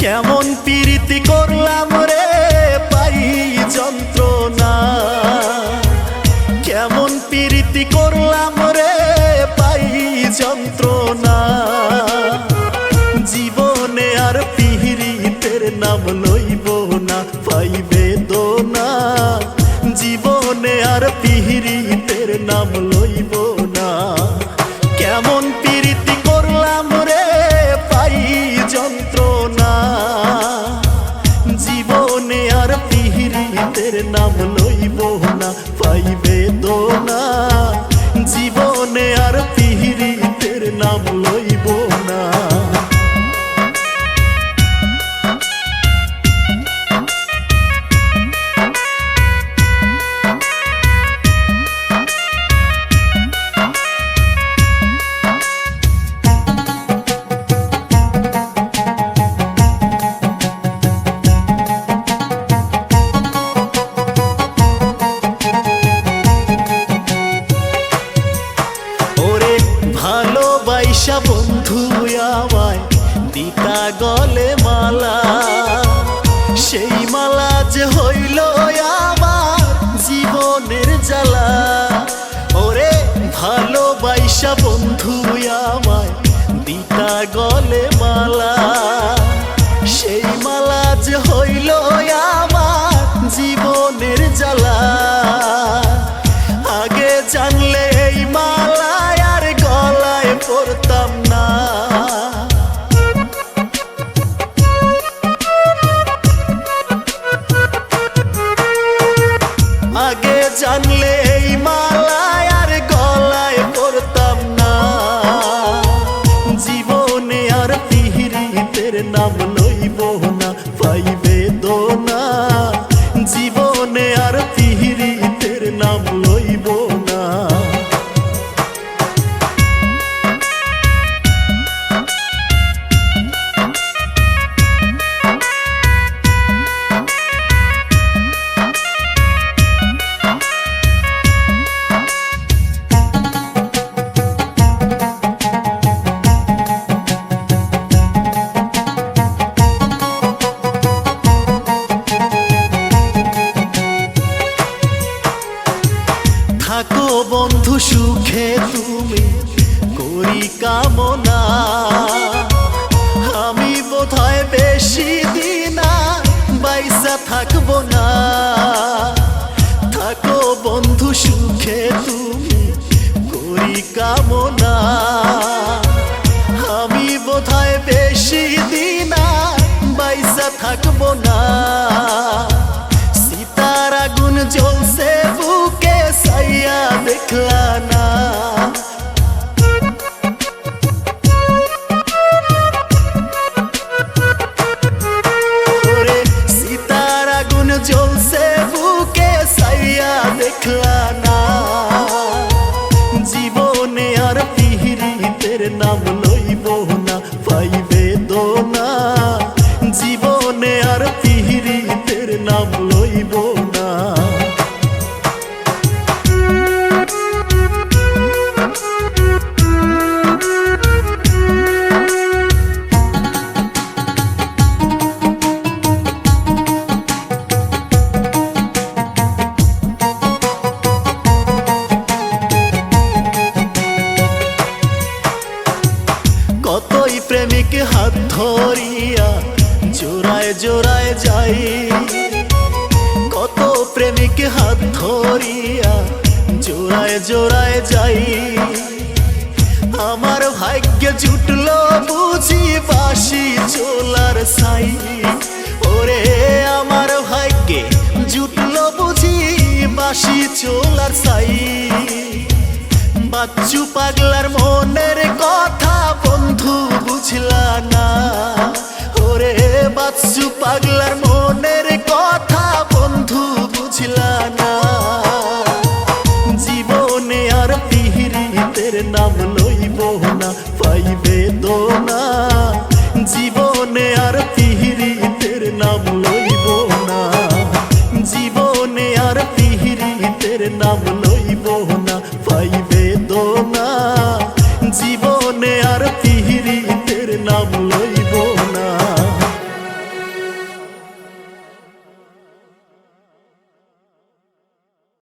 কেমন পীড়িতি করলাম রে পাই যন্ত্রণা? কেমন পীড়িতি করলাম রে পাই যন্ত্রণা? জীবনে আর পিহিরিতের নাম লইব না পাইবে দোনা জীবনে আর পিহিরিতের নাম লইব নাম লইব ভালোবাসা বন্ধু, আমায় দিতা গলে মালা। সেই মালা যে হইল আমার জীবনের জ্বালা। ওরে ভালোবাসা বন্ধু, আমায় দিতা গলে মালা। সুখে তুমি করি কামনা। আমি বোধহয় বেশি দিন বাইসা থাকব না। থাকো বন্ধু, সুখে তুমি করি কামনা। আমি বোধহয় বেশি দিন বাইসা থাকব না। সীতার আগুন জ্বলছে জীবনে আর পিহিরিতের নাম প্রেমিক হাত ধরিয়া জোড়ায় জোড়ায় যাই। কত প্রেমিক হাত ধরিয়া জোড়ায় জোড়ায় যাই। আমার ভাগ্যে জুটলো বুঝি বাসি চোলার সাই ওরে, আমার ভাগ্যে জুটলো বুঝি বাসি চোলার সাই বাচ্চু পাগলার মনের নাম লইব না পাইবে দোনা